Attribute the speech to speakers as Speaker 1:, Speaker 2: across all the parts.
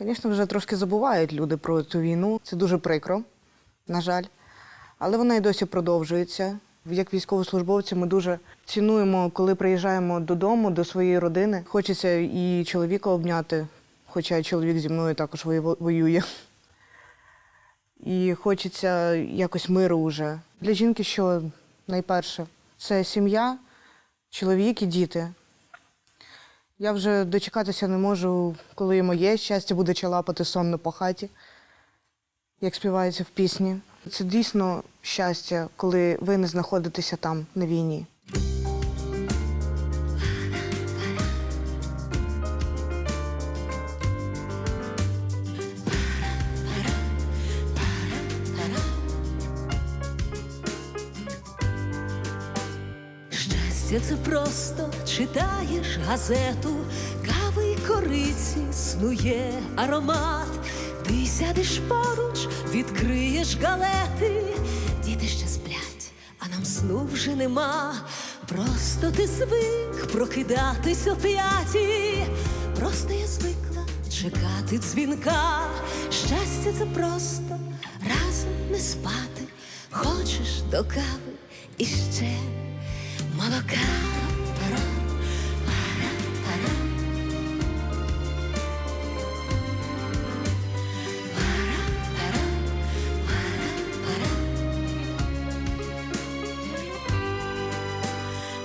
Speaker 1: Звісно, вже трошки забувають люди про цю війну. Це дуже прикро, на жаль. Але вона і досі продовжується. Як військовослужбовці ми дуже цінуємо, коли приїжджаємо додому, до своєї родини. Хочеться і чоловіка обняти, хоча чоловік зі мною також воює. І хочеться якось миру уже. Для жінки, що найперше, це сім'я, чоловік і діти. Я вже дочекатися не можу, коли моє щастя буде чалапати сонно по хаті, як співається в пісні. Це дійсно щастя, коли ви не знаходитеся там на війні.
Speaker 2: Це просто читаєш газету, кави й кориці снує аромат. Ти сядеш поруч, відкриєш галети, діти ще сплять, а нам сну вже нема. Просто ти звик прокидатись о п'ятій. Просто я звикла чекати дзвінка. Щастя, це просто разом не спати. Хочеш до кави і ще молока. Пара, пара, пара.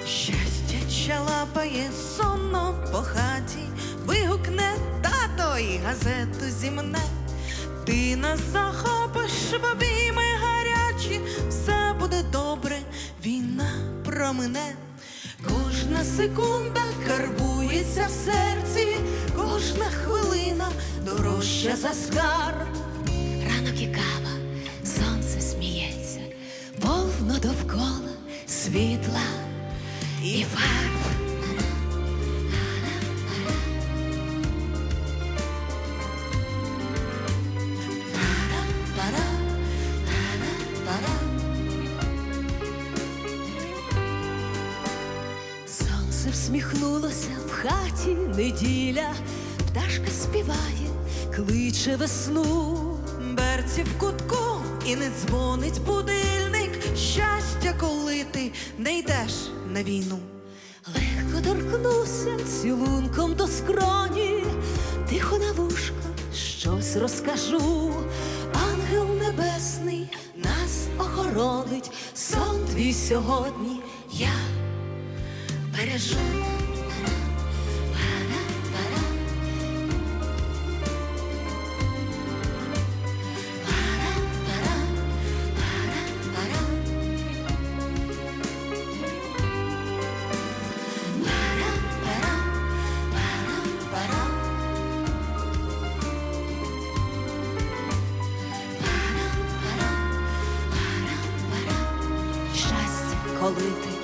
Speaker 3: Щастя чалапає сонно по хаті, вигукне тато і газету зімне. Ти нас захопиш в обійми гарячі, промине. Кожна секунда карбується в серці, кожна хвилина дорожча за скарб.
Speaker 2: Ранок і кава, сонце сміється, повно довкола світла і фарб. Сонце всміхнулося в хаті неділя, пташка співає, кличе весну.
Speaker 3: Берці в кутку і не дзвонить будильник. Щастя, коли ти не йдеш на війну.
Speaker 2: Легко торкнуся цілунком до скроні, тихо на вушко щось розкажу. Ангел небесний нас охоронить, сон твій сьогодні я бережу. Коли ти